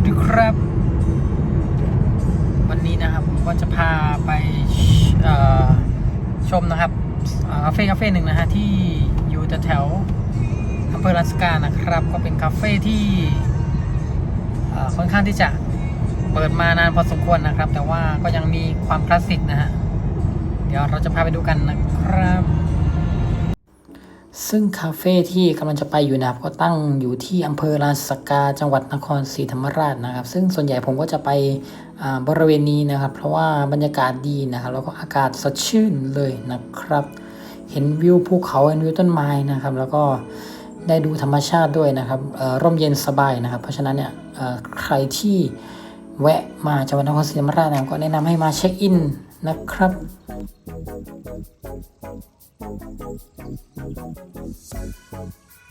วัสดีครับ วันนี้นะครับผมก็จะพาไปชมนะครับคาเฟ่คาเฟ่หนึ่งนะฮะที่อยู่แถวอำเภอลานสกานะครับ ก็เป็นคาเฟ่ที่ค่อนข้างที่จะเปิดมานานพอสมควรนะครับ แต่ว่าก็ยังมีความคลาสสิกนะฮะเดี๋ยวเราจะพาไปดูกันนะครับ ซึ่งคาเฟ่ที่กำลังจะไปอยู่นะครับ ก็ตั้งอยู่ที่อำเภอลานสกาจังหวัดนครศรีธรรมราชนะครับ ซึ่งส่วนใหญ่ผมก็จะไปบริเวณนี้นะครับ เพราะว่าบรรยากาศดีนะครับ แล้วก็อากาศสดชื่นเลยนะครับ เห็นวิวภูเขาเห็นวิวต้นไม้นะครับ แล้วก็ได้ดูธรรมชาติด้วยนะครับร่มเย็นสบายนะครับ เพราะฉะนั้นเนี่ยใครที่แวะมาจังหวัดนครศรีธรรมราชนะก็แนะนำให้มาเช็คอินนะครับ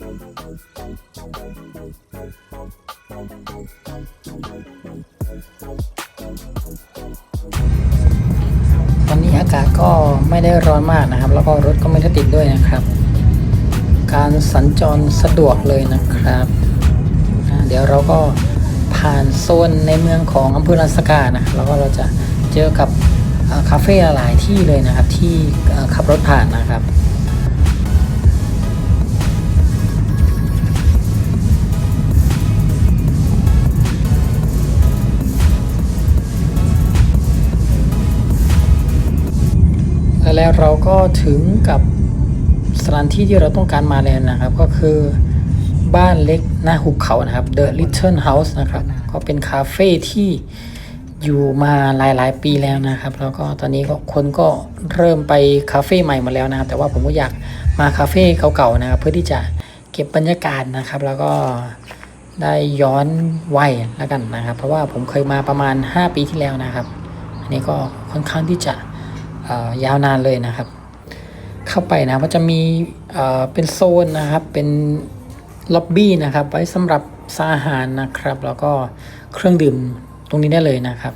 วันนี้อากาศก็ไม่ได้ร้อนมากนะครับ แล้วก็รถก็ไม่ได้ติดด้วยนะครับ การสัญจรสะดวกเลยนะครับ เดี๋ยวเราก็ผ่านโซนในเมืองของอำเภอลานสกานะแล้วก็เราจะเจอกับคาเฟ่หลายที่เลยนะครับ ที่ขับรถผ่านนะครับ แล้วเราก็ถึงกับสถานที่ที่เราต้องการมาแล้วนะครับ ก็คือบ้านเล็กหน้าหุบเขานะครับ The Little House นะครับ ก็เป็นคาเฟ่ที่อยู่มาหลายๆ ปีแล้วนะครับ แล้วก็ตอนนี้ก็คนก็เริ่มไปคาเฟ่ใหม่มาแล้วนะครับ แต่ว่าผมก็อยากมาคาเฟ่เก่าๆนะครับ เพื่อที่จะเก็บบรรยากาศนะครับ แล้วก็ได้ย้อนวัยแล้วกันนะครับ เพราะว่าผมเคยมาประมาณ 5 ปีที่แล้วนะครับ อันนี้ก็ค่อนข้างที่จะ ยาวนานเลยนะครับ เข้าไปนะก็จะมีเป็นโซนนะครับ เป็นล็อบบี้นะครับ ไว้สำหรับสาอาหารนะครับ แล้วก็เครื่องดื่มตรงนี้ได้เลยนะครับ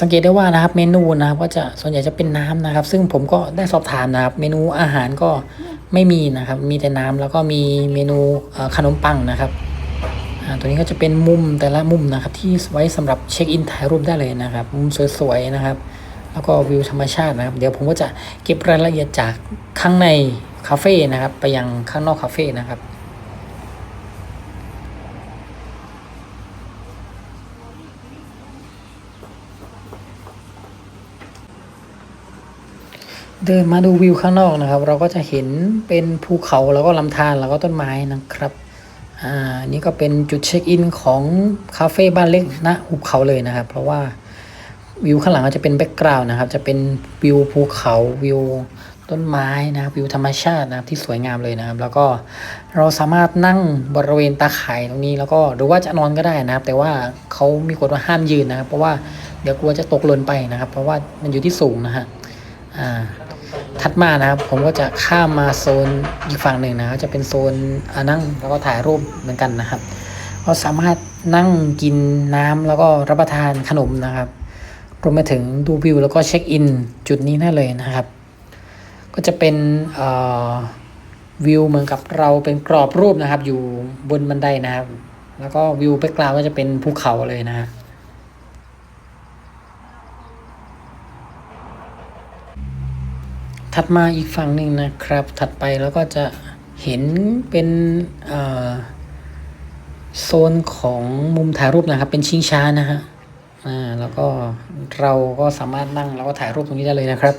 สังเกตได้ว่านะครับเมนูนะครับก็จะส่วนใหญ่จะเป็นน้ำนะครับ ซึ่งผมก็ได้สอบถามนะครับ เมนูอาหารก็ไม่มีนะครับ มีแต่น้ำแล้วก็มีเมนูขนมปังนะครับตัวนี้ก็จะเป็นมุมแต่ละมุมนะครับ ที่ไว้สำหรับเช็คอินถ่ายรูปได้เลยนะครับ มุมสวยๆนะครับ แล้วก็วิวธรรมชาตินะครับ เดี๋ยวผมก็จะเก็บรายละเอียดจากข้างในคาเฟ่นะครับ ไปยังข้างนอกคาเฟ่นะครับเดินมาดูวิวข้างนอกนะครับ เราก็จะเห็นเป็นภูเขาแล้วก็ลำธารแล้วก็ต้นไม้นะครับอ่านี่ก็เป็นจุดเช็คอินของคาเฟ่บ้านเล็กณหุบเขาเลยนะครับ เพราะว่า วิวข้างหลังก็จะเป็นแบ็กกราวน์นะครับ จะเป็นวิวภูเขาวิวต้นไม้นะครับวิวธรรมชาตินะครับที่สวยงามเลยนะครับ แล้วก็เราสามารถนั่งบริเวณตาข่ายตรงนี้แล้วก็หรือว่าจะนอนก็ได้นะครับ แต่ว่าเขามีกฎว่าห้ามยืนนะครับ เพราะว่าเดี๋ยวกลัวจะตกหล่นไปนะครับ เพราะว่ามันอยู่ที่สูงนะฮะอ่าถัดมานะครับผมก็จะข้ามมาโซนอีกฝั่งหนึ่งนะครับจะเป็นโซนอ่านั่งแล้วก็ถ่ายรูปเหมือนกันนะครับเราสามารถนั่งกินน้ำแล้วก็รับประทานขนมนะครับ รวมไปถึงดูวิวแล้วก็เช็คอินจุดนี้ได้เลยนะครับ ก็จะเป็นวิวเหมือนกับเราเป็นกรอบรูปนะครับ อยู่บนบันไดนะครับ แล้วก็วิวแบ็กกราวก็จะเป็นภูเขาเลยนะฮะถัดมาอีกฝั่งหนึ่งนะครับ ถัดไปแล้วก็จะเห็นเป็นโซนของมุมถ่ายรูปนะครับ เป็นชิงช้านะฮะ อ่าแล้วก็เราก็สามารถนั่งแล้วก็ถ่ายรูปตรงนี้ได้เลยนะครับ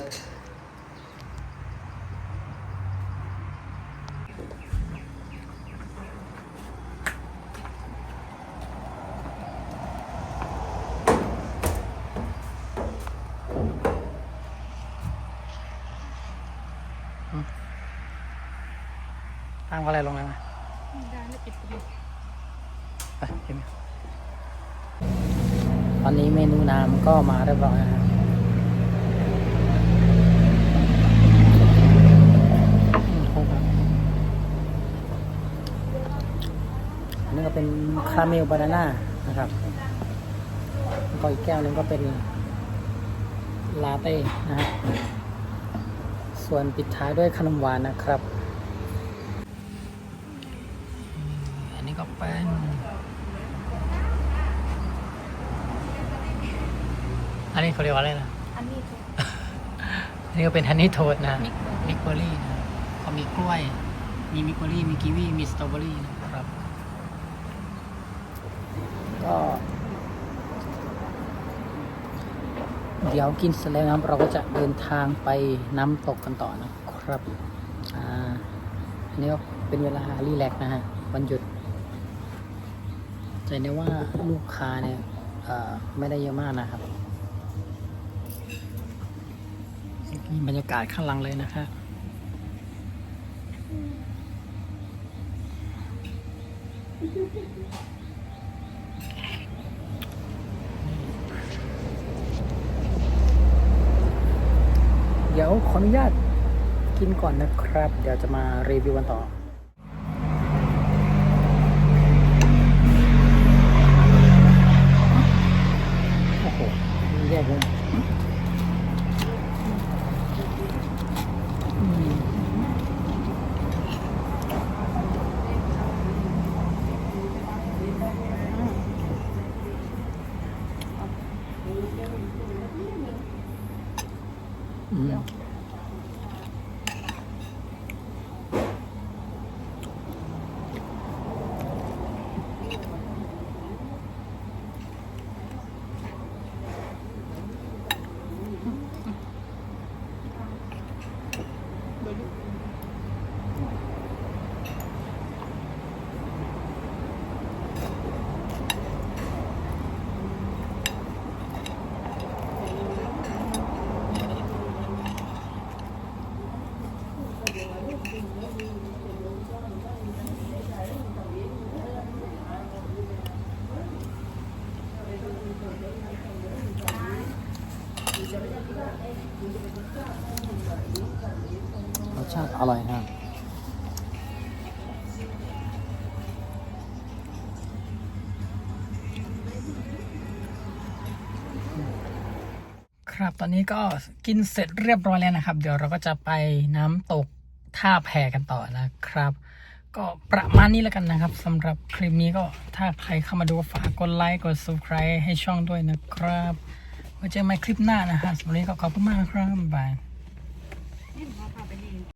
ตั้งอะไรลงเลยไหมได้ไม่ปิดประตูไปเห็นไหม ตอนนี้เมนูน้ำก็มาเรียบร้อยนะครับอันนี้ก็เป็นคาเมลบานาน่านะครับก็อีกแก้วนึงก็เป็นลาเต้นะฮะส่วนปิดท้ายด้วยขนมหวานนะครับ อันนี้ก็เป็น อันนี้เขาเรียกว่าอะไรนะ อันนี้คืออันนี้ก็เป็นฮันนี่โทสนะมิกเบอร์มิกเบอรี่นะเขามีกล้วย มีมิกเบอรี่ มีกีวี มีสตรอเบอรี่นะครับ ก็ เดี๋ยวกินเสร็จแล้วนะครับเราก็จะเดินทางไปน้ำตกกันต่อนะครับ อ่า อันนี้ก็เป็นเวลารีแลกซ์นะฮะ วันหยุดจะเห็นได้ว่าลูกค้าเนี่ยเอ่อไม่ได้เยอะมากนะครับ นี่บรรยากาศข้างหลังเลยนะครับเดี๋ยวขออนุญาตกินก่อนนะครับ เดี๋ยวจะมารีวิวกันต่อโหแย่เลยอืม อื อร่อยนะครับครับตอนนี้ก็กินเสร็จเรียบร้อยแล้วนะครับ เดี๋ยวเราก็จะไปน้ำตกท่าแพกันต่อนะครับ ก็ประมาณนี้แล้วกันนะครับสำหรับคลิปนี้ก็ถ้าใครเข้ามาดูฝากกดไลค์กด subscribe ให้ช่องด้วยนะครับไว้เจอกันใหม่คลิปหน้านะฮะสำหรับวันนี้ก็ขอบคุณมากนะครับบ๊ายบาย